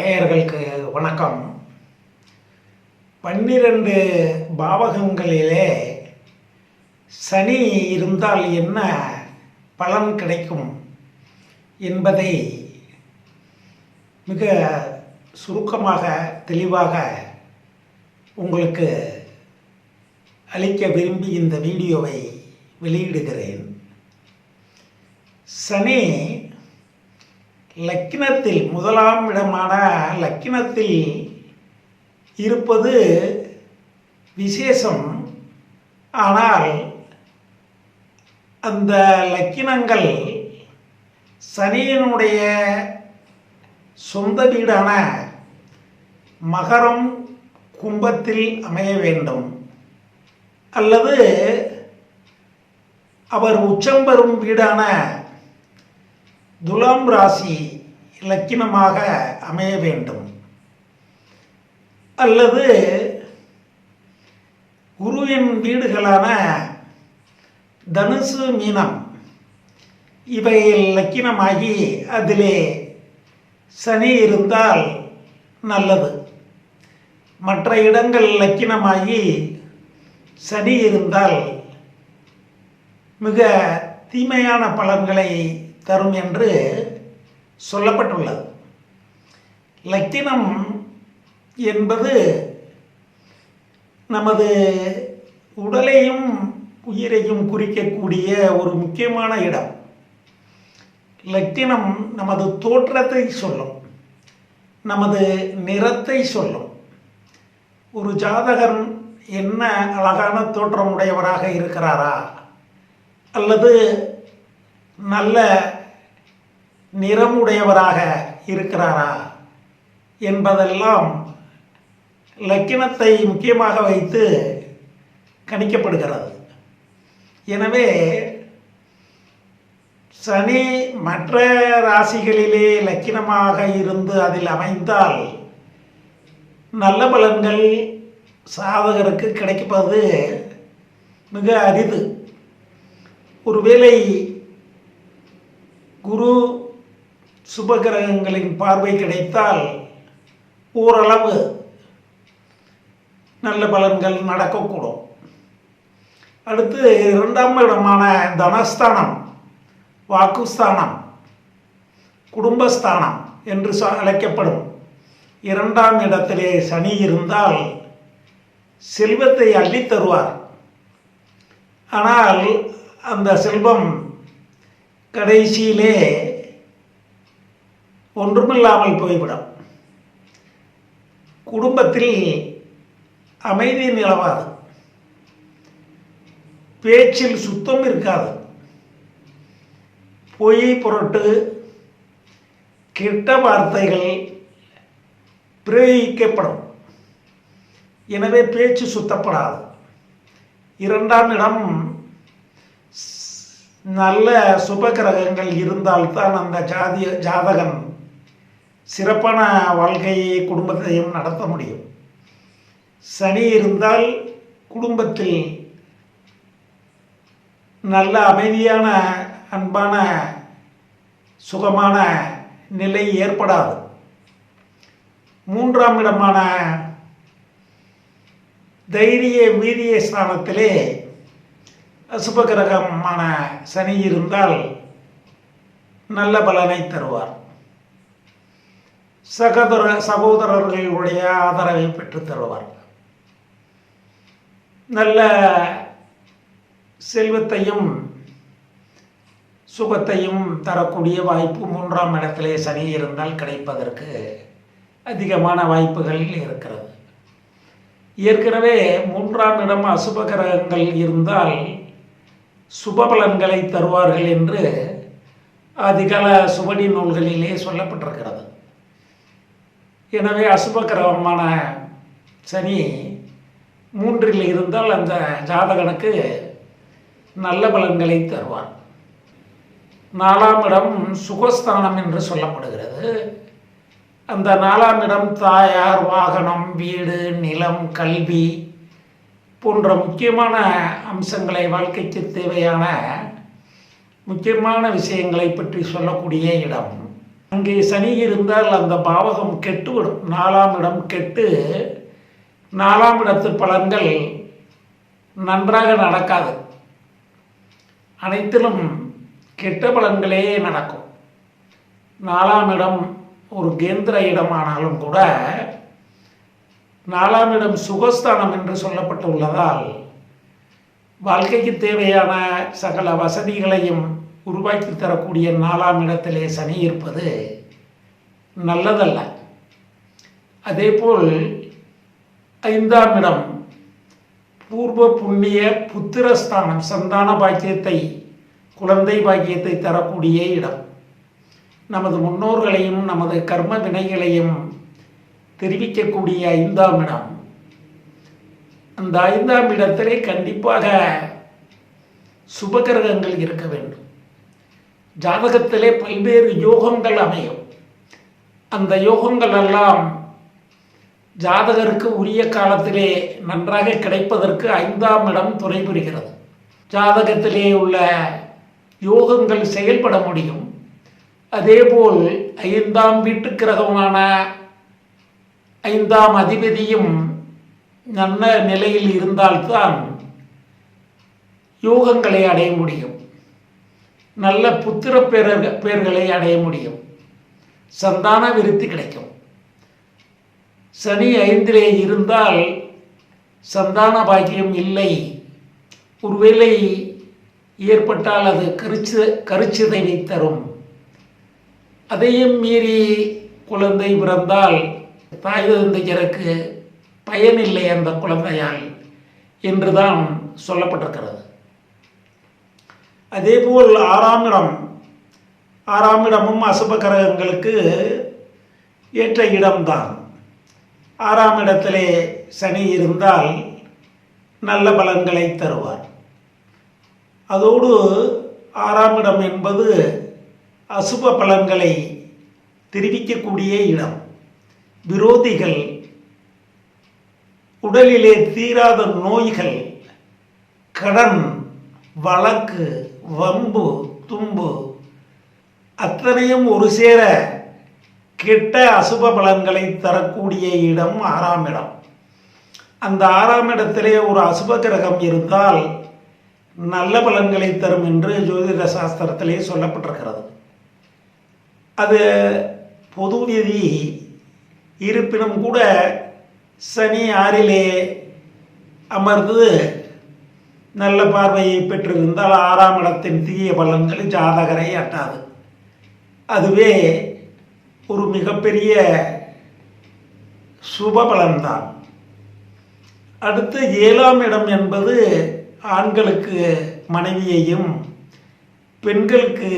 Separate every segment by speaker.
Speaker 1: நேயர்களுக்கு வணக்கம். பன்னிரண்டு பாவகங்களிலே சனி இருந்தால் என்ன பலன் கிடைக்கும் என்பதை மிக சுருக்கமாக தெளிவாக உங்களுக்கு அளிக்க விரும்பி இந்த வீடியோவை வெளியிடுகிறேன். சனி லக்கினத்தில் முதலாம் இடமான லக்கினத்தில் இருப்பது விசேஷம். ஆனால் அந்த லக்கினங்கள் சனியினுடைய சொந்த வீடான மகரம் கும்பத்தில் அமைய வேண்டும். அல்லது அவர் உச்சம் பெறும் வீடான துலாம் ராசி லக்கினமாக அமைய வேண்டும். அல்லது குருவின் வீடுகளான தனுசு மீனம் இவை லக்கினமாகி அதிலே சனி இருந்தால் நல்லது. மற்ற இடங்கள் லக்கினமாகி சனி இருந்தால் மிக தீமையான பலன்களை தரும் என்று சொல்லப்பட்டுள்ளது. லத்தினம் என்பது நமது உடலையும் உயிரையும் குறிக்கக்கூடிய ஒரு முக்கியமான இடம். லட்டினம் நமது தோற்றத்தை சொல்லும் நமது நிறத்தை சொல்லும். ஒரு ஜாதகன் என்ன அழகான தோற்றம் உடையவராக இருக்கிறாரா? அல்லது நல்ல நிறமுடையவராக இருக்கிறாரா என்பதெல்லாம் லக்கினத்தை முக்கியமாக வைத்து கணிக்கப்படுகிறது. எனவே சனி மற்ற ராசிகளிலே லக்கினமாக இருந்து அதில் அமைந்தால் நல்ல பலன்கள் சாதகருக்கு கிடைப்பது மிக அரிது. ஒருவேளை குரு சுபகிரகங்களின் பார்வை கிடைத்தால் ஓரளவு நல்ல பலன்கள் நடக்கக்கூடும். அடுத்து இரண்டாம் இடமான தனஸ்தானம் வாக்குஸ்தானம் குடும்பஸ்தானம் என்று அழைக்கப்படும். இரண்டாம் இடத்திலே சனி இருந்தால் செல்வத்தை அள்ளித் தருவார். ஆனால் அந்த செல்வம் கடைசியிலே ஒன்றுமில்லாமல் போய்விடும். குடும்பத்தில் அமைதி நிலவாது. பேச்சில் சுத்தம் இருக்காது. பொய் பொருட்டு கெட்ட வார்த்தைகள் பிரயோகிக்கப்படும். எனவே பேச்சு சுத்தப்படாது. இரண்டாம் இடம் நல்ல சுப கிரகங்கள் இருந்தால்தான் அந்த ஜாதி ஜாதகன் சிறப்பான வாழ்க்கையை குடும்பத்தையும் நடத்த முடியும். சனி இருந்தால் குடும்பத்தில் நல்ல அமைதியான அன்பான சுகமான நிலை ஏற்படாது. மூன்றாம் இடமான தைரிய வீரிய ஸ்தானத்திலே சுபகிரகமான சனி இருந்தால் நல்ல பலனை தருவார். சகோதர சகோதரர்களுடைய ஆதரவை பெற்று தருவார். நல்ல செல்வத்தையும் சுகத்தையும் தரக்கூடிய வாய்ப்பு மூன்றாம் இடத்திலே சனி இருந்தால் கிடைப்பதற்கு அதிகமான வாய்ப்புகள் இருக்கிறது. ஏற்கனவே மூன்றாம் இடம் அசுப கிரகங்கள் இருந்தால் சுபபலன்களை தருவார்கள் என்று அதிகால சுபடி நூல்களிலே சொல்லப்பட்டிருக்கிறது. எனவே அசுபகிரகமான சனி மூன்றில் இருந்தால் அந்த ஜாதகனுக்கு நல்ல பலன்களை தருவார். நாலாம் இடம் சுகஸ்தானம் என்று சொல்லப்படுகிறது. அந்த நாலாம் இடம் தாயார் வாகனம் வீடு நிலம் கல்வி போன்ற முக்கியமான அம்சங்களை வாழ்க்கைக்கு தேவையான முக்கியமான விஷயங்களை பற்றி சொல்லக்கூடிய இடம். அங்கே சனி இருந்தால் அந்த பாவகம் கெட்டுவிடும். நாலாம் இடம் கெட்டு நாலாம் இடத்து பலன்கள் நன்றாக நடக்காது. அனைத்திலும் கெட்ட பலன்களே நடக்கும். நாலாம் இடம் ஒரு கேந்திர இடமானாலும் கூட நாலாம் இடம் சுகஸ்தானம் என்று சொல்லப்பட்டுள்ளதால் வாழ்க்கைக்கு தேவையான சகல வசதிகளையும் உருவாக்கி தரக்கூடிய நாலாம் இடத்திலே சனி இருப்பது நல்லதல்ல. அதேபோல் ஐந்தாம் இடம் பூர்வ புண்ணிய புத்திரஸ்தானம் சந்தான பாக்கியத்தை குழந்தை பாக்கியத்தை தரக்கூடிய இடம். நமது முன்னோர்களையும் நமது கர்ம வினைகளையும் தெரிவிக்கக்கூடிய ஐந்தாம் இடம். அந்த ஐந்தாம் இடத்திலே கண்டிப்பாக சுபகிரகங்கள் இருக்க வேண்டும். ஜாதகத்திலே பல்வேறு யோகங்கள் அமையும். அந்த யோகங்கள் எல்லாம் ஜாதகருக்கு உரிய காலத்திலே நன்றாக கிடைப்பதற்கு ஐந்தாம் இடம் துணை புரிகிறது ஜாதகத்திலே உள்ள யோகங்கள் செயல்பட முடியும். அதேபோல் ஐந்தாம் வீட்டு கிரகமான ஐந்தாம் அதிபதியும் நல்ல நிலையில் இருந்தால்தான் யோகங்களை அடைய முடியும். நல்ல புத்திர பேரர் பேர்களை அடைய முடியும். சந்தான விருத்தி கிடைக்கும். சனி ஐந்திலே இருந்தால் சந்தான பாக்கியம் இல்லை. ஒருவேளை ஏற்பட்டால் அது கருச்சு கருச்சிதைவை தரும். அதையும் மீறி குழந்தை பிறந்தால் தாய் தந்தையருக்கு பயனில்லை அந்த குழந்தையால் என்றுதான் சொல்லப்பட்டிருக்கிறது. அதேபோல் ஆறாம் இடம் ஆறாம் இடமும் அசுப கிரகங்களுக்கு ஏற்ற இடம்தான். ஆறாம் இடத்திலே சனி இருந்தால் நல்ல பலன்களை தருவார். அதோடு ஆறாம் இடம் என்பது அசுப பலன்களை தெரிவிக்கக்கூடிய இடம். விரோதிகள் உடலிலே தீராத நோய்கள் கடன் வழக்கு வம்பு தும்பு அத்தனையும் ஒரு சேர கெட்ட அசுப பலன்களை தரக்கூடிய இடம் ஆறாம் இடம். அந்த ஆறாம் இடத்திலே ஒரு அசுப கிரகம் இருந்தால் நல்ல பலன்களை தரும் என்று ஜோதிட சாஸ்திரத்திலே சொல்லப்பட்டிருக்கிறது. அது பொது விதி இருப்பினும் கூட சனி ஆறிலே அமர்ந்து நல்ல பார்வையை பெற்றிருந்தால் ஆறாம் இடத்தின் தீய பலன்கள் ஜாதகரை அட்டாது. அதுவே ஒரு மிகப்பெரிய சுப பலன்தான். அடுத்து ஏழாம் இடம் என்பது ஆண்களுக்கு மனைவியையும் பெண்களுக்கு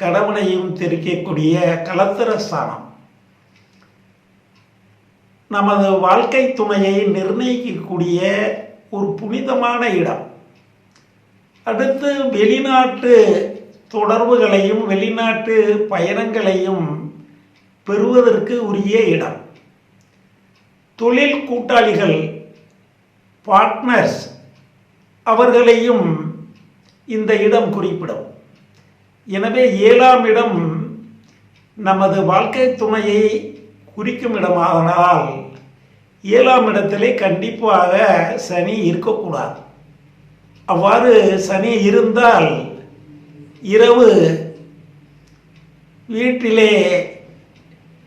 Speaker 1: கணவனையும் தெரிவிக்கக்கூடிய கலத்திர ஸ்தானம். நமது வாழ்க்கை துணையை நிர்ணயிக்கக்கூடிய ஒரு புனிதமான இடம். அடுத்து வெளிநாட்டு தொடர்புகளையும் வெளிநாட்டு பயணங்களையும் பெறுவதற்கு உரிய இடம். தொழில் கூட்டாளிகள் பார்ட்னர்ஸ் அவர்களையும் இந்த இடம் குறிப்பிடும். எனவே ஏழாம் இடம் நமது வாழ்க்கை துணையை குறிக்கும் இடமாதனால் ஏழாம் இடத்திலே கண்டிப்பாக சனி இருக்கக்கூடாது. அவ்வாறு சனி இருந்தால் இரவு வீட்டிலே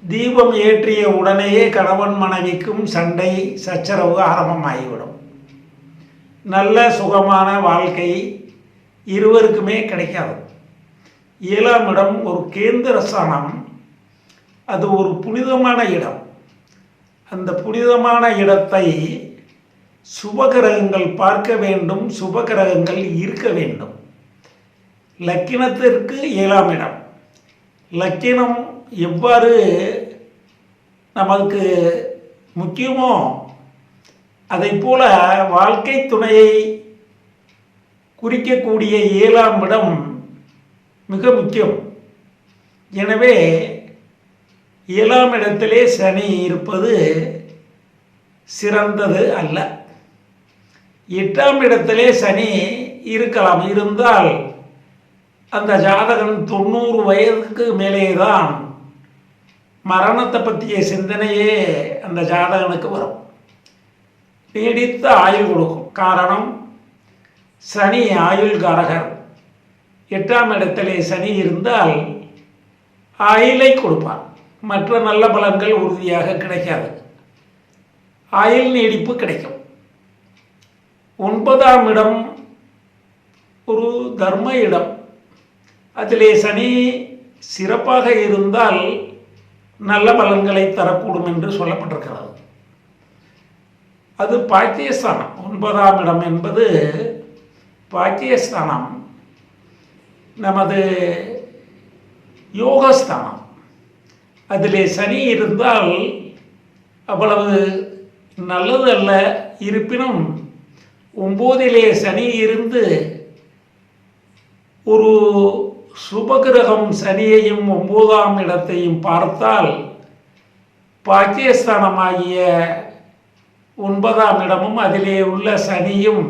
Speaker 1: தீபம் ஏற்றிய உடனேயே கணவன் மனைவிக்கும் சண்டை சச்சரவு ஆரம்பமாகிவிடும். நல்ல சுகமான வாழ்க்கை இருவருக்குமே கிடைக்காது. ஏழாம் இடம் ஒரு கேந்திர ஸ்தானம். அது ஒரு புனிதமான இடம். அந்த புனிதமான இடத்தை சுபகிரகங்கள் பார்க்க வேண்டும் சுபகிரகங்கள் இருக்க வேண்டும். லக்கினத்திற்கு ஏழாம் இடம். லக்கினம் எவ்வாறு நமக்கு முக்கியமோ அதை போல வாழ்க்கை துணையை குறிக்கக்கூடிய ஏழாம் இடம் மிக முக்கியம். எனவே ஏழாம் இடத்திலே சனி இருப்பது சிறந்தது அல்ல. எட்டாம் இடத்திலே சனி இருக்கலாம். இருந்தால் அந்த ஜாதகன் தொண்ணூறு வயதுக்கு மேலே தான் மரணத்தை பற்றிய சிந்தனையே அந்த ஜாதகனுக்கு வரும். நீடித்த ஆயுள் கொடுக்கும். காரணம் சனி ஆயுள்காரகர். எட்டாம் இடத்திலே சனி இருந்தால் ஆயிலை கொடுப்பார். மற்ற நல்ல பலன்கள் உறுதியாக கிடைக்காது. ஆயுள் நீடிப்பு கிடைக்கும். ஒன்பதாம் இடம் ஒரு தர்ம இடம். அதிலே சனி சிறப்பாக இருந்தால் நல்ல பலன்களை தரக்கூடும் என்று சொல்லப்பட்டிருக்கிறது. அது பாக்கியஸ்தானம். ஒன்பதாம் இடம் என்பது பாக்கியஸ்தானம். நமது யோகஸ்தானம். அதிலே சனி இருந்தால் அவ்வளவு நல்லது அல்ல இருப்பினும் ஒம்போதிலே சனி இருந்து ஒரு சுபகிரகம் சனியையும் ஒன்பதாம் இடத்தையும் பார்த்தால் பாக்கியஸ்தானமாகிய ஒன்பதாம் இடமும் அதிலே உள்ள சனியும்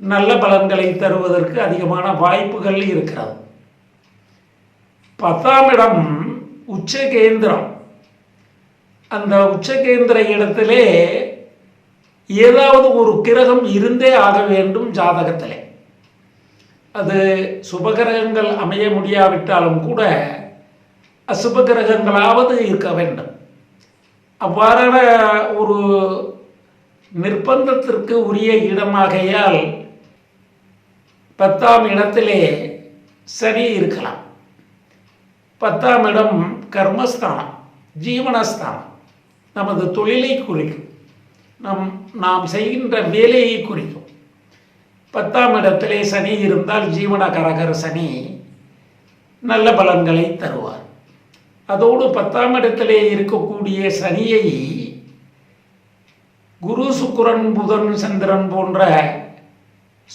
Speaker 1: நல்ல பலன்களை தருவதற்கு அதிகமான வாய்ப்புகள் இருக்கிறது. பத்தாம் இடம் உச்ச கேந்திரம் அந்த உச்சகேந்திர இடத்திலே ஏதாவது ஒரு கிரகம் இருந்தே ஆக வேண்டும் ஜாதகத்திலே. அது சுபகிரகங்கள் அமைய முடியாவிட்டாலும் கூட அசுப கிரகங்களாவது இருக்க வேண்டும். அவ்வாறான ஒரு நிர்பந்தத்திற்கு உரிய இடமாகையால் பத்தாம் இடத்திலே சனி இருக்கலாம். பத்தாம் இடம் கர்மஸ்தானம் ஜீவனஸ்தானம். நமது தொழிலை குறிக்கும். நம் நாம் செய்கின்ற வேலையை குறிக்கும். பத்தாம் இடத்திலே சனி இருந்தால் ஜீவன கரகர சனி நல்ல பலன்களை தருவார். அதோடு பத்தாம் இடத்திலே இருக்கக்கூடிய சனியை குரு சுக்கிரன் புதன் சந்திரன் போன்ற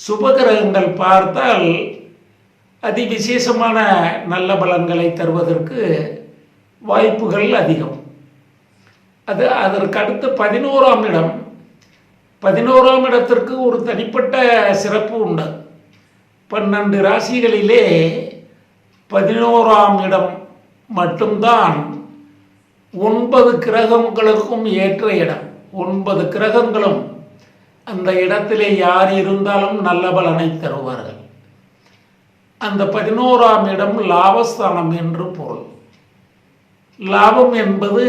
Speaker 1: சுபகிரகங்கள் பார்த்தால் அதிவிசேஷமான நல்ல பலன்களை தருவதற்கு வாய்ப்புகள் அதிகம். அது அதற்கு அடுத்து பதினோராம் இடம். பதினோராம் இடத்திற்கு ஒரு தனிப்பட்ட சிறப்பு உண்டு. பன்னெண்டு ராசிகளிலே பதினோராம் இடம் மட்டும்தான் ஒன்பது கிரகங்களுக்கும் ஏற்ற இடம். ஒன்பது கிரகங்களும் அந்த இடத்திலே யார் இருந்தாலும் நல்ல பலனை தருவார்கள். அந்த பதினோராம் இடம் லாபஸ்தானம் என்று பொருள். லாபம் என்பது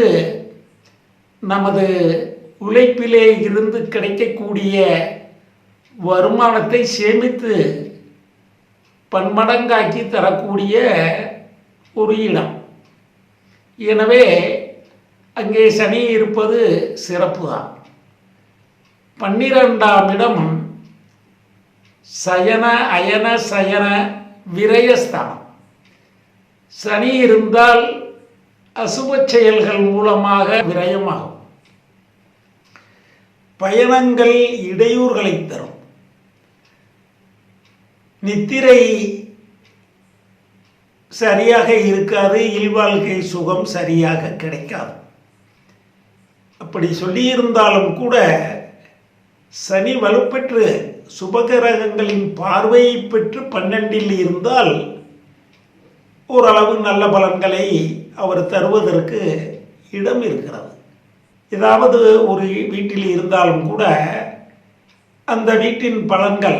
Speaker 1: நமது உழைப்பிலே இருந்து கிடைக்கக்கூடிய வருமானத்தை சேமித்து பன்மடங்காக்கி தரக்கூடிய ஒரு இடம். எனவே அங்கே சனி இருப்பது சிறப்பு தான் பன்னிரெண்டாம் இடம் சயன அயன சயன விரயஸ்தானம். சனி இருந்தால் அசுப செயல்கள் மூலமாக விரயமாகும். பயணங்கள் இடையூறுகளை தரும். நித்திரை சரியாக இருக்காது இல்வாழ்க்கை சுகம் சரியாக கிடைக்காது. அப்படி சொல்லியிருந்தாலும் கூட சனி வலுப்பெற்று சுபகிரகங்களின் பார்வையை பெற்று பன்னெண்டில் இருந்தால் ஓரளவு நல்ல பலன்களை அவர் தருவதற்கு இடம் இருக்கிறது. ஏதாவது ஒரு வீட்டில் இருந்தாலும் கூட அந்த வீட்டின் பலன்கள்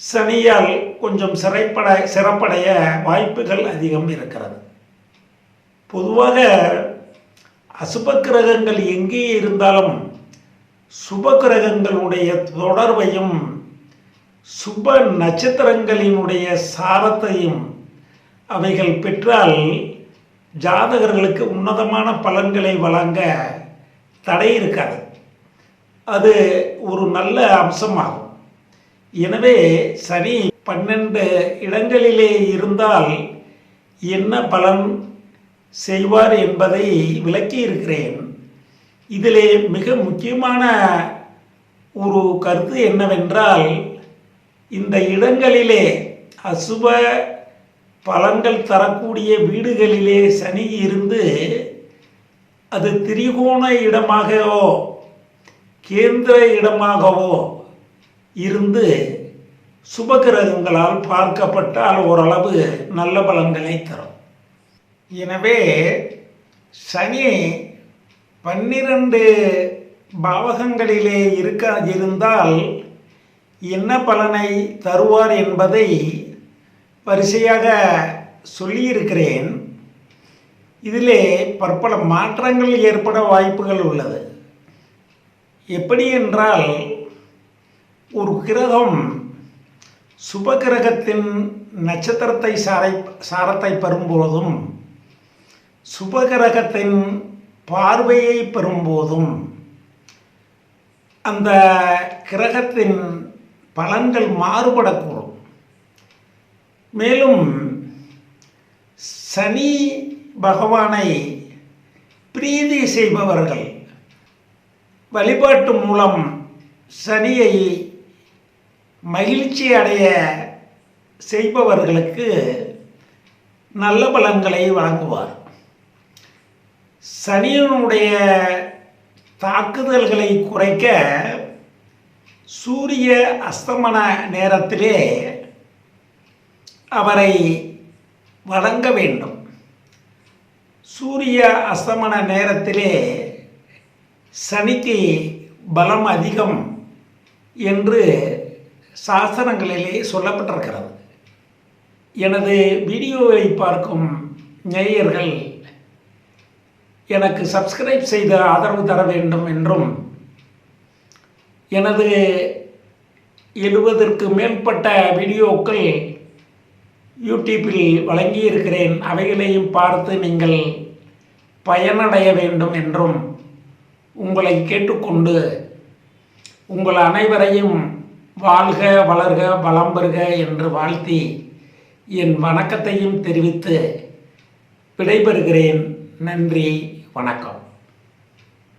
Speaker 1: சனியால் கொஞ்சம் சிறைப்பட சிறப்படைய வாய்ப்புகள் அதிகம் இருக்கிறது. பொதுவாக அசுப கிரகங்கள் எங்கே இருந்தாலும் சுப கிரகங்களுடைய தொடர்பையும் சுப நட்சத்திரங்களினுடைய சாரத்தையும் அவைகள் பெற்றால் ஜாதகர்களுக்கு உன்னதமான பலன்களை வழங்க தடை இருக்காது. அது ஒரு நல்ல அம்சமாகும். எனவே சனி பன்னெண்டு இடங்களிலே இருந்தால் என்ன பலன் செய்வார் என்பதை விளக்கி இருக்கிறேன் இதிலே மிக முக்கியமான ஒரு கருத்து என்னவென்றால் இந்த இடங்களிலே அசுப பலன்கள் தரக்கூடிய வீடுகளிலே சனி இருந்து அது திரிகோண இடமாகவோ கேந்திர இடமாகவோ இருந்து சுபகிரகங்களால் பார்க்கப்பட்டால் ஓரளவு நல்ல பலன்களை தரும். எனவே சனி பன்னிரண்டு பாவகங்களிலே இருக்க இருந்தால் என்ன பலனை தருவார் என்பதை வரிசையாக சொல்லியிருக்கிறேன். இதிலே பற்பல மாற்றங்கள் ஏற்பட வாய்ப்புகள் உள்ளது. எப்படி என்றால் ஒரு கிரகம் சுப கிரகத்தின் நட்சத்திரத்தை சாரை சாரத்தை பெறும்போதும் சுபகிரகத்தின் பார்வையை பெறும்போதும் அந்த கிரகத்தின் பலன்கள் மாறுபடக்கூடும். மேலும் சனி பகவானை பிரீதி செய்பவர்கள் வழிபாட்டு மூலம் சனியை மகிழ்ச்சி அடைய செய்பவர்களுக்கு நல்ல பலன்களை வழங்குவார். சனியனுடைய தாக்குதல்களை குறைக்க சூரிய அஸ்தமன நேரத்திலே அவரை வணங்க வேண்டும். சூரிய அஸ்தமன நேரத்திலே சனிக்கு பலம் அதிகம் என்று சாஸ்திரங்களிலே சொல்லப்பட்டிருக்கிறது. எனது வீடியோவை பார்க்கும் நேயர்கள் எனக்கு சப்ஸ்கிரைப் செய்து ஆதரவு தர வேண்டும் என்றும் எனது எழுபதற்கு மேற்பட்ட வீடியோக்கள் யூடியூப்பில் வழங்கியிருக்கிறேன். அவைகளையும் பார்த்து நீங்கள் பயனடைய வேண்டும் என்றும் உங்களை கேட்டுக்கொண்டு உங்கள் அனைவரையும் வாழ்க வளர்க வளம் பெறுக என்று வாழ்த்தி என் வணக்கத்தையும் தெரிவித்து விடைபெறுகிறேன். நன்றி. வணக்கம்.